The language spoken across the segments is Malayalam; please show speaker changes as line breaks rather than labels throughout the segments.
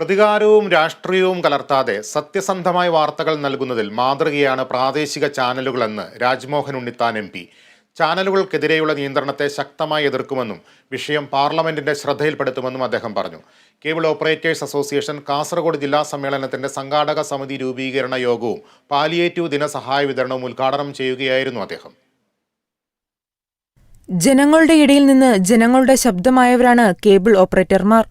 പ്രതികാരവും രാഷ്ട്രീയവും കലർത്താതെ സത്യസന്ധമായ വാർത്തകൾ നൽകുന്നതിൽ മാതൃകയാണ് പ്രാദേശിക ചാനലുകളെന്ന് രാജ്മോഹൻ ഉണ്ണിത്താൻ എം പി. ചാനലുകൾക്കെതിരെയുള്ള നിയന്ത്രണത്തെ ശക്തമായി എതിർക്കുമെന്നും വിഷയം പാർലമെന്റിന്റെ ശ്രദ്ധയിൽപ്പെടുത്തുമെന്നും അദ്ദേഹം പറഞ്ഞു. കേബിൾ ഓപ്പറേറ്റേഴ്സ് അസോസിയേഷൻ കാസർഗോഡ് ജില്ലാ സമ്മേളനത്തിന്റെ സംഘാടക സമിതി രൂപീകരണ യോഗവും പാലിയേറ്റീവ് ദിന സഹായ വിതരണവും ഉദ്ഘാടനം ചെയ്യുകയായിരുന്നു അദ്ദേഹം.
ജനങ്ങളുടെ ഇടയിൽ നിന്ന് ജനങ്ങളുടെ ശബ്ദമായവരാണ് കേബിൾ ഓപ്പറേറ്റർമാർ.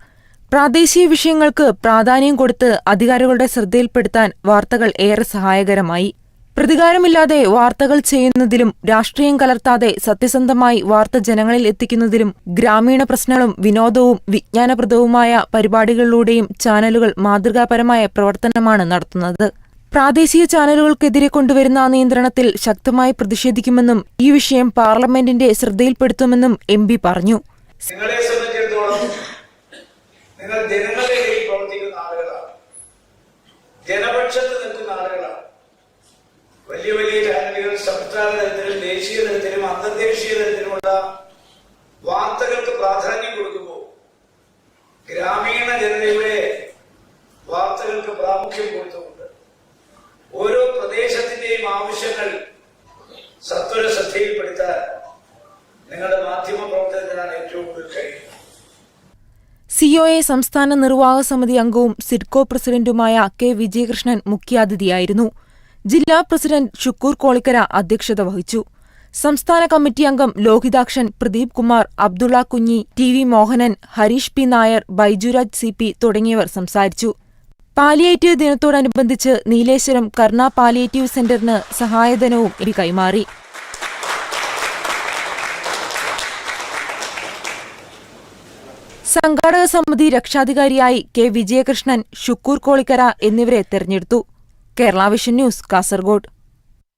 പ്രാദേശിക വിഷയങ്ങൾക്ക് പ്രാധാന്യം കൊടുത്ത് അധികാരികളുടെ ശ്രദ്ധയിൽപ്പെടുത്താൻ വാർത്തകൾ ഏറെ സഹായകരമായി. പ്രതികാരമില്ലാതെ വാർത്തകൾ ചെയ്യുന്നതിലും രാഷ്ട്രീയം കലർത്താതെ സത്യസന്ധമായി വാർത്ത ജനങ്ങളിൽ എത്തിക്കുന്നതിലും ഗ്രാമീണ പ്രശ്നങ്ങളും വിനോദവും വിജ്ഞാനപ്രദവുമായ പരിപാടികളിലൂടെയും ചാനലുകൾ മാതൃകാപരമായ പ്രവർത്തനമാണ് നടത്തുന്നത്. പ്രാദേശിക ചാനലുകൾക്കെതിരെ കൊണ്ടുവരുന്ന നിയന്ത്രണത്തിൽ ശക്തമായി പ്രതിഷേധിക്കുമെന്നും ഈ വിഷയം പാർലമെന്റിന്റെ ശ്രദ്ധയിൽപ്പെടുത്തുമെന്നും എം പറഞ്ഞു.
നിങ്ങൾ ജനങ്ങളുടെ ഇടയിൽ പ്രവർത്തിക്കുന്ന ആളുകളാണ്. ജനപക്ഷത്ത് നിൽക്കുന്ന ആളുകളാണ്. വലിയ വലിയ ചാനലുകൾ സംസ്ഥാന തലത്തിലും ദേശീയ തലത്തിലും അന്തർദേശീയ തലത്തിലുമുള്ള വാർത്തകൾക്ക് പ്രാധാന്യം കൊടുക്കുമ്പോൾ ഗ്രാമീണ ജനതയുടെ വാർത്തകൾക്ക് പ്രാമുഖ്യം കൊടുത്തുകൊണ്ട് ഓരോ പ്രദേശത്തിന്റെയും ആവശ്യങ്ങൾ സത്വര ശ്രദ്ധയിൽപ്പെടുത്താൻ നിങ്ങളുടെ മാധ്യമ പ്രവർത്തനത്തിനാണ് ഏറ്റവും കൂടുതൽ കഴിയുന്നത്.
സിഒഎ സംസ്ഥാന നിർവാഹക സമിതി അംഗവും സിഡ്കോ പ്രസിഡന്റുമായ കെ വിജയകൃഷ്ണൻ മുഖ്യാതിഥിയായിരുന്നു. ജില്ലാ പ്രസിഡന്റ് ഷുക്കൂർ കോളിക്കര അധ്യക്ഷത വഹിച്ചു. സംസ്ഥാന കമ്മിറ്റി അംഗം Lohithakshan Pradeep Kumar Abdulla Kunhi T V Mohanan Harish P Nair Baijuraj C P തുടങ്ങിയവർ സംസാരിച്ചു. പാലിയേറ്റീവ് ദിനത്തോടനുബന്ധിച്ച് നീലേശ്വരം കർണ പാലിയേറ്റീവ് സെന്ററിന് സഹായധനവും ഇനി കൈമാറി. സംഘാടക സമിതി രക്ഷാധികാരിയായി കെ വിജയകൃഷ്ണൻ ഷുക്കൂർ കോളിക്കര എന്നിവരെ തെരഞ്ഞെടുത്തു. Kerala vision news Kasaragod.